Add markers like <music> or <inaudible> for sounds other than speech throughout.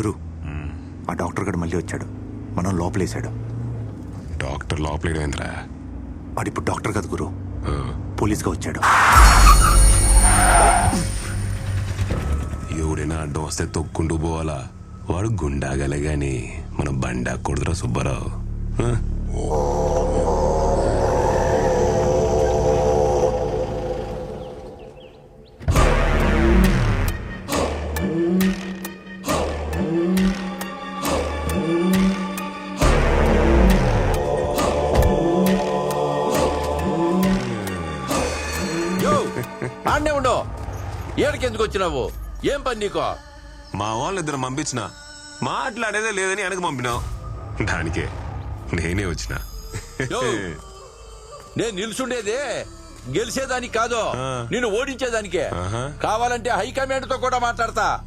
గురు. ఆ డాక్టర్ గడు మళ్ళీ వచ్చాడు. మనం లోపలేశాడు. డాక్టర్ లోపలేడేంద్రా? వాడిప్పుడు డాక్టర్ కాదు గురు. పోలీస్గా వచ్చాడు. ఎవడైనా అడ్డం వస్తే తొక్కుంటూ పోవాలా? వాడు గుండాగలే గాని మన బండా కొడుతురా సుబ్బారావు. ఆ? ఏడికి ఎందుకు వచ్చినావు? ఏం పని నీకో? మా వాళ్ళు ఇద్దరు పంపించిన. మాట్లాడేదే లేదని వెనక పంపినావు. దానికే నేనే వచ్చిన. యో నేను నిల్చుండేదే గెలిచేదానికి కాదు. ఆ. నిన్ను ఓడించేదానికే. ఆహా. కావాలంటే హైకమాండ్తో కూడా మాట్లాడతా.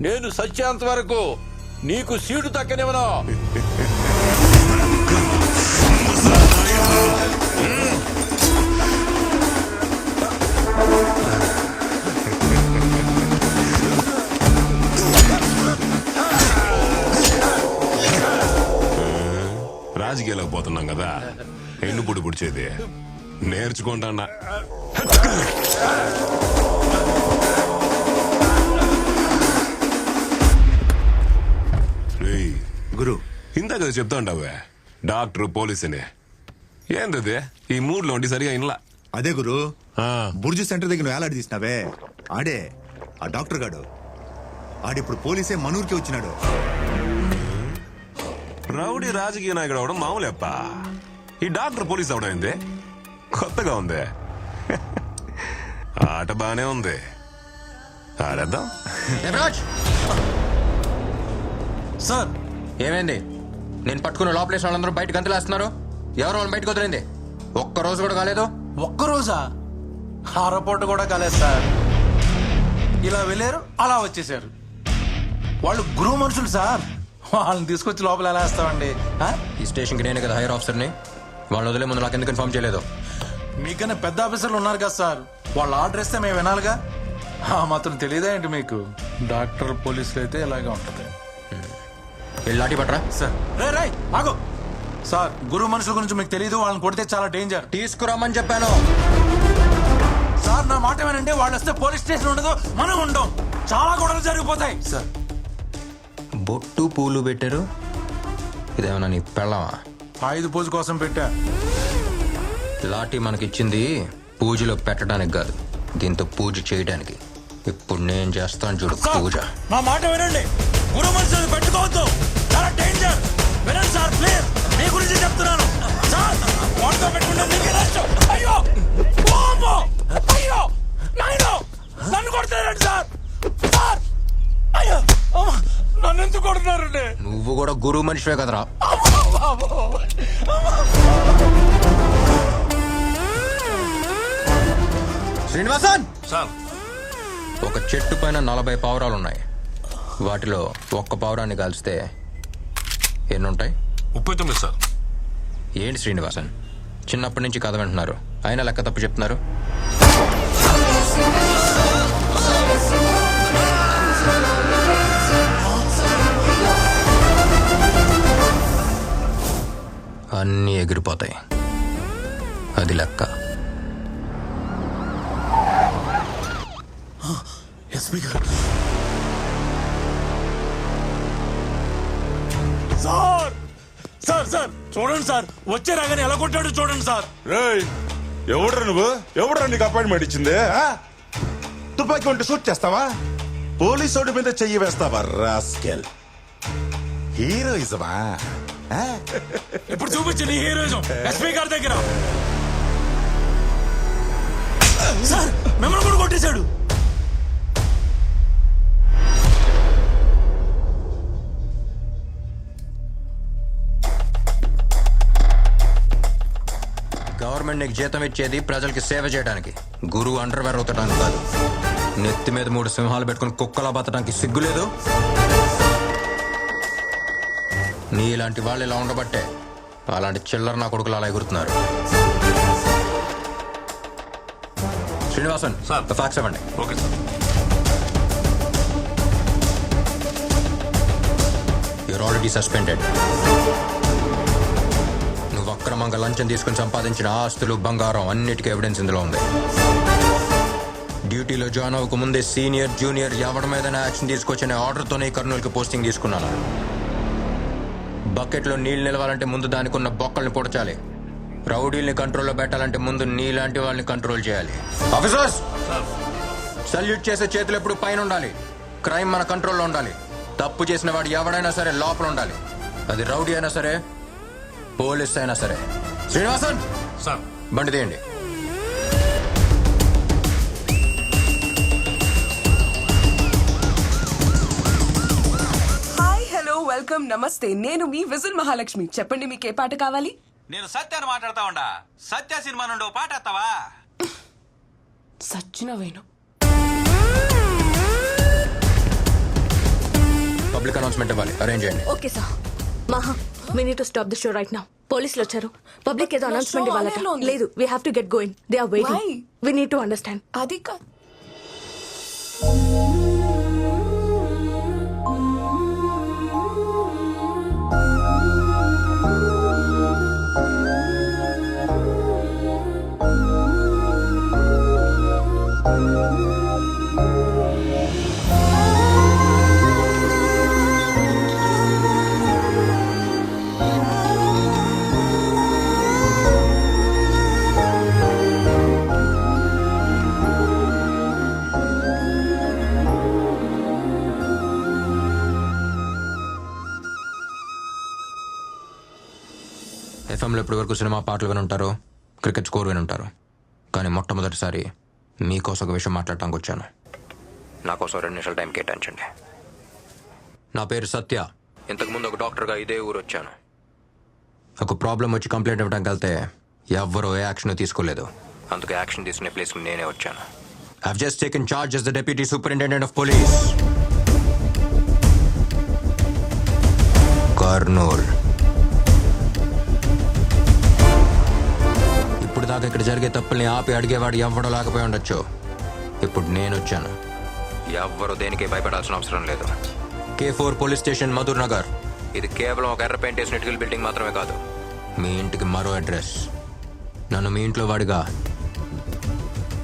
నేను సత్యాంత వరకు నీకు సీటు తక్కనివ్వను. <laughs> రాజకీయాలకు పోతున్నాం కదా. ఎన్ను పుడి పుడిచేది? నేర్చుకుంటా రేయ్ గురు. ఇందాక చెప్తా ఉంటావే? డాక్టర్ పోలీస్ అని ఏందది? ఈ మూడ్లో ఉండి సరిగా ఇన్లా. అదే గురు. ఆ, బుర్జు సెంటర్ దగ్గర నువ్వు ఏలాడి తీసినావే? ఆడే ఆ డాక్టర్ గాడు. ఆడిప్పుడు పోలీసే మనూరికి వచ్చినాడు. రౌడీ రాజకీయ నాయకుడు అవడం మామూలేప్ప. ఈ డాక్టర్ పోలీస్ అవడం ఏంది? కొత్తగా ఉంది. <laughs> ఆట బానే ఉంది. ఆడేద్దాం. సార్! ఏమైంది? నేను పట్టుకున్న లోపలేసిన వాళ్ళందరూ బయట గంతులేస్తున్నారు. ఎవరు వాళ్ళని బయటకు వదిలింది? ఒక్క రోజు కూడా కాలేదు? ఒక్కరోజా హారపోట కూడా కాలేదు సార్. ఇలా వెళ్ళారు అలా వచ్చేసారు. వాళ్ళు గురువు మనుషులు సార్. వాళ్ళని తీసుకొచ్చి లోపల ఎలా వేస్తామండి? ఈ స్టేషన్కి నేనే కదా హైయర్ ఆఫీసర్ని. వాళ్ళు వదిలే ముందు నాకు ఎందుకు ఇన్ఫార్మ్ చేయలేదు. మీకన్నా పెద్ద ఆఫీసర్లు ఉన్నారు కదా సార్. వాళ్ళు ఆర్డర్ ఇస్తే మేము వినాలిగా? ఆ మాత్రం తెలియదా ఏంటి మీకు? డాక్టర్ పోలీసులు అయితే ఇలాగే ఉంటది. వెళ్ళి లాఠీ పట్రా సార్. రే రే ఆగు. సార్ గురువు మనుషుల గురించి మీకు తెలియదు వాళ్ళని కొడితే చాలా డేంజర్ తీసుకురామని చెప్పాను. సార్ నా మాట ఏమనంటే వాళ్ళు వస్తే పోలీస్ స్టేషన్ ఉండదు. మనం ఉండం. చాలా గొడవలు జరిగిపోతాయి. సార్. బొట్టు పూలు పెట్టారు. ఇదేమన్నా నీ పెళ్ళమా? ఆయుధ పూజ కోసం పెట్టా. లాఠీ మనకిచ్చింది పూజలో పెట్టడానికి కాదు దీంతో పూజ చేయడానికి. ఇప్పుడు నేను చేస్తాను చూడు పూజ. నా మాట వినండి. గురు మనుషులు పెట్టుకోవద్దు. చాలా డేంజర్ వినండి సార్ ప్లీజ్ మీ గురించి చెప్తున్నాను. సార్ వాటితో పెట్టుకుంటే మీకే నష్టం. అయ్యో వామ్మో! అయ్యో నాయనో నన్ను కొడుతున్నారండి సార్ సార్ అయ్యో అమ్మ! నన్ను ఎందుకు కొడుతున్నారండి నువ్వు కూడా గురువు మనిషివే కదరా. శ్రీనివాసన్! సార్. ఒక చెట్టు పైన నలభై పావురాలు ఉన్నాయి వాటిలో ఒక్క పావురాన్ని కాల్చితే ఎన్ని ఉంటాయి ముప్పై తొమ్మిది సార్. ఏంటి శ్రీనివాసన్? చిన్నప్పటి నుంచి కథ వింటున్నారు. అయినా లెక్క తప్పు చెప్తున్నారు? ఎగిరిపోతాయి అది లెక్క. ఎస్పీ గారు. సార్! సార్ సార్ చూడండి సార్. వచ్చే రాగానే ఎలా కొట్టాడు చూడండి సార్. రేయ్ ఎవడ్రా నువ్వు? ఎవడ్రా నీకు అపాయింట్మెంట్ ఇచ్చింది ఆ? తుపాకీ ఉంటే షూట్ చేస్తావా? పోలీసోడి మీద చెయ్యి వేస్తావా రాస్కెల్? హీరోయిజమా? ఇప్పుడు చూపించండి ఈ హీరోయిజం. ఎస్పీ గారి దగ్గర. సార్ మిమ్మల్ని కూడా కొట్టేశాడు. గవర్నమెంట్ నీకు జీతం ఇచ్చేది ప్రజలకి సేవ చేయడానికి. గురువు అండర్వేర్ అవుతడానికి కాదు. నెత్తి మీద మూడు సింహాలు పెట్టుకుని కుక్కలా బతడానికి సిగ్గులేదు నీలాంటి వాళ్ళు ఇలా ఉండబట్టే అలాంటి చిల్లర నా కొడుకులు అలా ఎగురుతున్నారు. శ్రీనివాసన్ సార్. ఫ్యాక్స్ ఇవ్వండి. Okay sir. You are already suspended నువ్వు అక్రమంగా లంచం తీసుకుని సంపాదించిన ఆస్తులు బంగారం అన్నిటికీ ఎవిడెన్స్ ఇందులో ఉంది. డ్యూటీలో జాయిన్ అవ్వక ముందే సీనియర్ జూనియర్ ఎవరి మీదైనా యాక్షన్ తీసుకొచ్చిన ఆర్డర్తోనే కర్నూలుకి పోస్టింగ్ తీసుకున్నాను. బకెట్లో నీళ్ళు నిలవాలంటే ముందు దానికి ఉన్న బొక్కల్ని పొడచాలి. రౌడీల్ని కంట్రోల్లో పెట్టాలంటే ముందు నీలాంటి వాళ్ళని కంట్రోల్ చేయాలి. ఆఫీసర్స్! సల్యూట్ చేసే చేతులు ఎప్పుడు పైన ఉండాలి. క్రైమ్ మన కంట్రోల్లో ఉండాలి. తప్పు చేసిన వాడు ఎవడైనా సరే లోపల ఉండాలి. అది రౌడీ అయినా సరే పోలీస్ అయినా సరే. శ్రీనివాసన్! సార్. బండి తీయండి. వెల్కమ్ నమస్తే. నేను మీ విజిల్ మహాలక్ష్మి. చెప్పండి మీకు ఏ పాట కావాలి? నేను సత్యాన్ని మాట్లాడతా ఉండా. సత్య సినిమా నుండి ఓ పాట ఎత్తావా? సచ్చిన వేణు. పబ్లిక్ అనౌన్స్మెంట్ ఇవ్వాలి. అరేంజ్ చేయండి. Okay sir. Maha we need to stop the show right now పోలీసులు వచ్చారు. పబ్లిక్ ఏదో అనౌన్స్మెంట్ show ఇవ్వాలట. ఆన్లైన్లో ఉంది. లేదు we have to get going they are Why? Waiting we need to understand అది కాదు ఎఫ్ఎంలో ఇప్పటి వరకు సినిమా పాటలు వినుంటారు క్రికెట్ స్కోర్ వినుంటారు. కానీ మొట్టమొదటిసారి మీకోసం ఒక విషయం మాట్లాడటానికి వచ్చాను. నా కోసం రెండు నిమిషాలు టైం కేటాయించండి. నా పేరు సత్య. ఇంతకుముందు ఒక డాక్టర్గా ఇదే ఊరు వచ్చాను. ఒక ప్రాబ్లం వచ్చి కంప్లైంట్ ఇవ్వడానికి వెళ్తే ఎవ్వరూ ఏ యాక్షన్ తీసుకోలేదు. అందుకే యాక్షన్ తీసుకునే ప్లేస్కి నేనే వచ్చాను. I've just taken charge as the Deputy Superintendent of Police. ఇక్కడ జరిగే తప్పుల్ని ఆపి అడిగేవాడు ఎవ్వడో లేకపోయి ఉండొచ్చు. ఇప్పుడు నేను వచ్చాను ఎవ్వరు దేనికి భయపడాల్సిన అవసరం లేదు. K four police station Madhur Nagar. ఇది కేవలం ఒక ఎర్ర పెయింట్ వేసిన ఇటుకల బిల్డింగ్ మాత్రమే కాదు. మీ ఇంటికి మరో అడ్రస్. నన్ను మీ ఇంట్లో వాడిగా.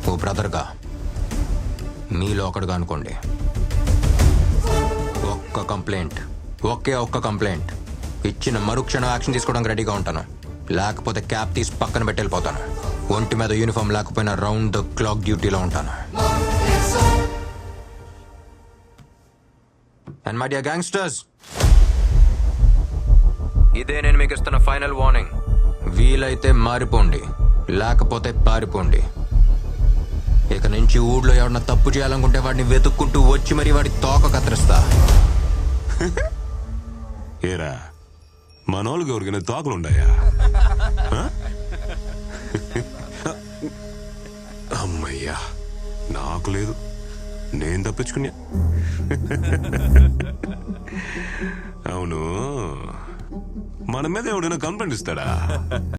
ఓ బ్రదర్గా. మీలో ఒకడుగా అనుకోండి. ఒక్క కంప్లైంట్. ఒకే ఒక్క కంప్లైంట్. ఇచ్చిన మరుక్షణం యాక్షన్ తీసుకోవడానికి రెడీగా ఉంటాను. లేకపోతే క్యాప్ తీసి పక్కన పెట్టి వెళ్ళిపోతాను ఒంటి మీద యూనిఫామ్ లేకపోయినా రౌండ్ ద క్లాక్ డ్యూటీలో ఉంటాను. అండ్ మై డియర్ గ్యాంగ్స్టర్స్ ఇదే నేను మీకు ఇస్తున్న ఫైనల్ వార్నింగ్ వీలైతే మారిపోండి లేకపోతే పారిపోండి. ఇక నుంచి ఊళ్ళో ఎవరన్నా తప్పు చేయాలనుకుంటే వాడిని వెతుక్కుంటూ వచ్చి మరి వాడి తోక కత్తిరిస్తా. <laughs> ఏరా మనోళ్ళకి ఎవరికైనా తోకలుండాయా? అమ్మయ్యా నాకు లేదు. నేను తప్పించుకున్నా అవును. మన మీద ఎవడైనా కంప్లైంట్ ఇస్తాడా?